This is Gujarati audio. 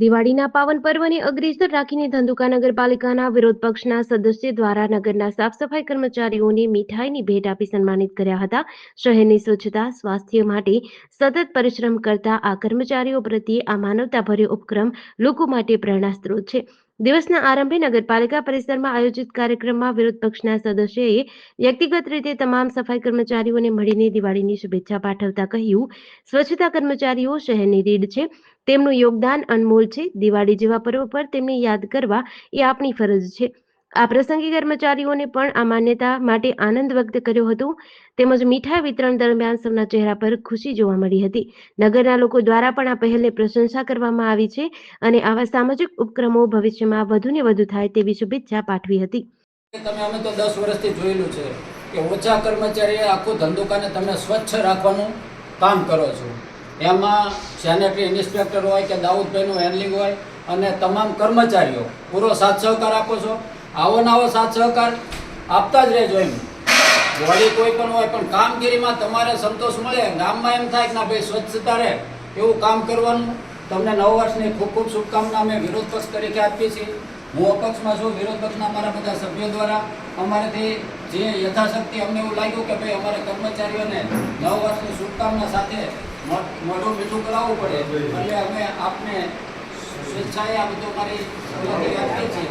દિવાળીના પાવન પર્વને અગ્રેસર રાખીને ધંધુકા નગરપાલિકાના વિરોધ પક્ષના સદસ્ય દ્વારા નગરના સાફ સફાઈ કર્મચારીઓને મીઠાઈની ભેટ આપી સન્માનિત કર્યા હતા. શહેરની સ્વચ્છતા, સ્વાસ્થ્ય માટે સતત પરિશ્રમ કરતા આ કર્મચારીઓ પ્રત્યે આ માનવતાભર્યો ઉપક્રમ લોકો માટે પ્રેરણા સ્ત્રોત છે. દિવસના આરંભે નગરપાલિકા પરિસરમાં આયોજિત કાર્યક્રમમાં વિરોધ પક્ષના સદસ્યએ વ્યક્તિગત રીતે તમામ સફાઈ કર્મચારીઓને મળીને દિવાળીની શુભેચ્છા પાઠવતા કહ્યું, સ્વચ્છતા કર્મચારીઓ શહેરની રીડ છે, તેમનું યોગદાન અનમોલ છે, દિવાળી જેવા પર્વ પર તેમને યાદ કરવા એ આપણી ફરજ છે. આ પ્રસંગે કર્મચારીઓને પણ આ માન્યતા માટે આનંદ વ્યક્ત કર્યો હતો. તેમજ મીઠાઈ વિતરણ દરમિયાન સૌના ચહેરા પર ખુશી જોવા મળી હતી. નગરના લોકો દ્વારા પણ આ પહેલને પ્રશંસા કરવામાં આવી છે અને આવા સામાજિક ઉપક્રમો ભવિષ્યમાં વધુ ને વધુ થાય તેવી શુભેચ્છા પાઠવી હતી. તમે અમે તો દસ વર્ષથી જોયેલું છે કે ઓછા કર્મચારીએ આખો ધંધોકાને તમે સ્વચ્છ રાખવાનું કામ કરો છો. એમાં સેનેટરી ઇન્સ્પેક્ટર હોય કે દાઉદભાઈનું હેન્ડલિંગ હોય અને તમામ કર્મચારીઓ પૂરો સાથ સહકાર આપો છો. આવો ને આવો સાથ સહકાર આપતા જ રહેજો એમ. બોડી કોઈ પણ હોય પણ કામગીરીમાં તમારે સંતોષ મળે, ગામમાં એમ થાય કે ના ભાઈ સ્વચ્છતા રહે, એવું કામ કરવાનું. તમને નવ વર્ષની ખૂબ ખૂબ શુભકામના અમે વિરોધ પક્ષ તરીકે આપીએ છીએ. હું અપક્ષમાં છું, વિરોધ પક્ષના અમારા બધા સભ્યો દ્વારા. અમારેથી જે યથાશક્તિ અમને એવું લાગ્યું કે ભાઈ અમારે કર્મચારીઓને નવ વર્ષની શુભકામના સાથે મોઢું મીઠું કરાવવું પડે. એટલે અમે આપને સ્વેચ્છાએ આ બધું અમારી આપીએ છીએ.